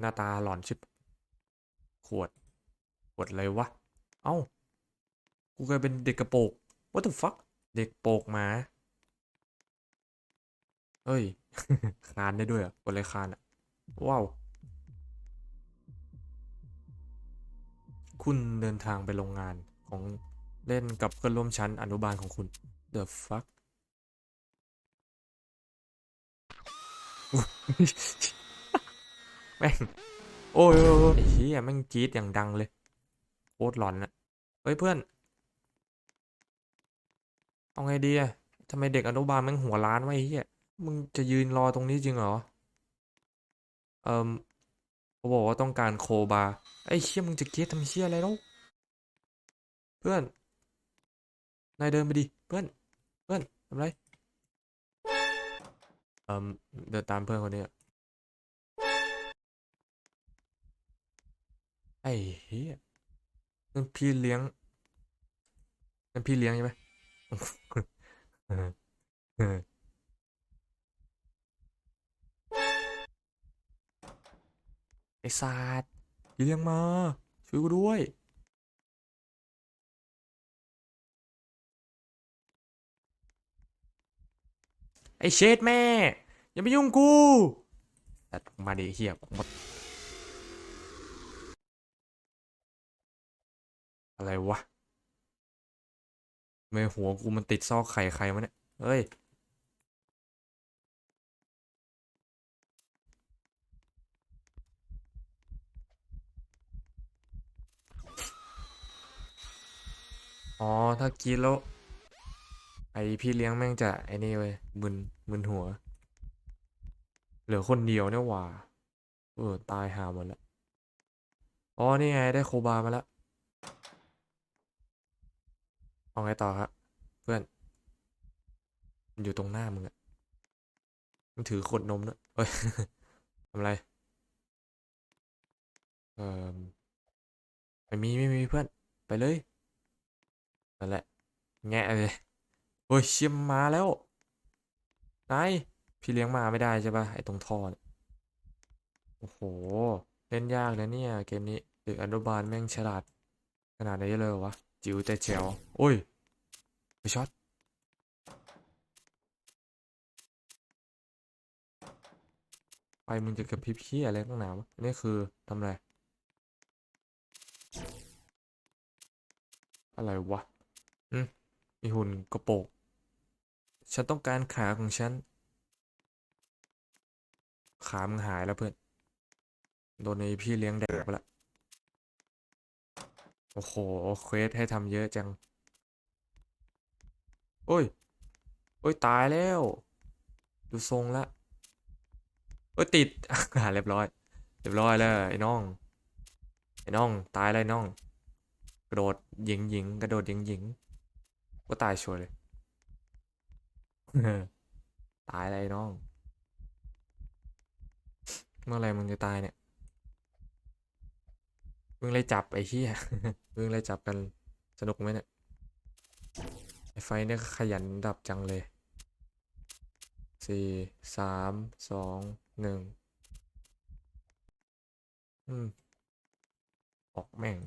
หน้าตาหลอนชิบ ขวด ขวดอะไรวะ เอ้า กูกลายเป็นเด็กกระโปรง what the fuck เด็กโปกหมาเอ้ย คานได้ด้วยอะกดเลยคานอะ ว้าว คุณเดินทางไปโรงงานของเล่นกับเพื่อนร่วมชั้นอนุบาลของคุณ the fuck แม่งโอ้ยไอ้เหี้ยแม่งกรีดอย่างดังเลยโคตรหลอนอะเฮ้ยเพื่อน เอาไงดีอะทำไมเด็กอนุบาลแม่งหัวล้านวะไอ้เหี้ยมึงจะยืนรอตรงนี้จริงเหรอ เอิมเขาบอกว่าต้องการโคบาร์ไอ้เชี่ยมึงจะเกลียดทำเชี่ยอะไรแล้วเพื่อน นายเดินไปดิ เพื่อน เพื่อนทำไร เอิมเดินตามเพื่อนคนนี้ ไอ้เหี้ยนั่นพี่เลี้ยงนั่นพี่เลี้ยงใช่ไหมไอ้ศาสตร์พี่เลี้ยงมา ช่วยกูด้วยไอ้เชดแม่ อย่ามายุ่งกูแต่มาดิเฮียหมด อะไรวะไม่หัวกูมันติดซอกไข่ใครวะเนี่ย เฮ้ย อ๋อ ถ้ากินแล้ว ไอพี่เลี้ยงแม่งจะ ไอ้นี่เว้ยมึนมึนหัว เหลือคนเดียวเนี่ยหว่า เออ ตายหาหมดแล้ว อ๋อ นี่ไง ได้โคบามาแล้ว เอาไงต่อครับเพื่อน มันอยู่ตรงหน้ามึงอะมันถือขวดนมด้วยเฮ้ยทำอะไร เอ่อไม่มีไม่มีเพื่อน ไปเลย นั่นแหละ แงะเลยโอ้ยเชี่ยมมาแล้ว นาย พี่เลี้ยงมาไม่ได้ใช่ปะไอ้ตรงท่อเนี่ยโอ้โห เล่นยากนะเนี่ย เกมนี้เด็กอนุบาลแม่งฉลาด ขนาดนี้เลยวะ จิ๋วแต่แจ๋วโอ้ย ไปช็อตไฟมึงจะกระพริบเหี้ยอะไรตั้งหนาวะนี่คือทำอะไร อะไรวะอืมมีหุ่นกระโปงฉันต้องการขาของฉัน ขามึงหายแล้วเพื่อน โดนไอพี่เลี้ยงแดกไปละ โอ้โห เควสให้ทำเยอะจัง โอ้ย โอ้ย ตายแล้ว ดูทรงละโอ้ย ติดอ่าเรียบร้อย เรียบร้อยแล้วไอ้น้อง ไอ้น้อง ตายแล้วไอ้น้อง กระโดดหยิงหญิงกระโดดหยิงหญิงก็ตายชัวร์เลย ตายเลยน้อง เมื่อไหรมึงจะตายเนี่ยมึงเลยจับไอ้เหี้ยมึงเลยจับกันสนุกไหมเนี่ย ไฟเนี่ยขยันดับจังเลยสี่สามสองหนึ่งอืมออกแม่ง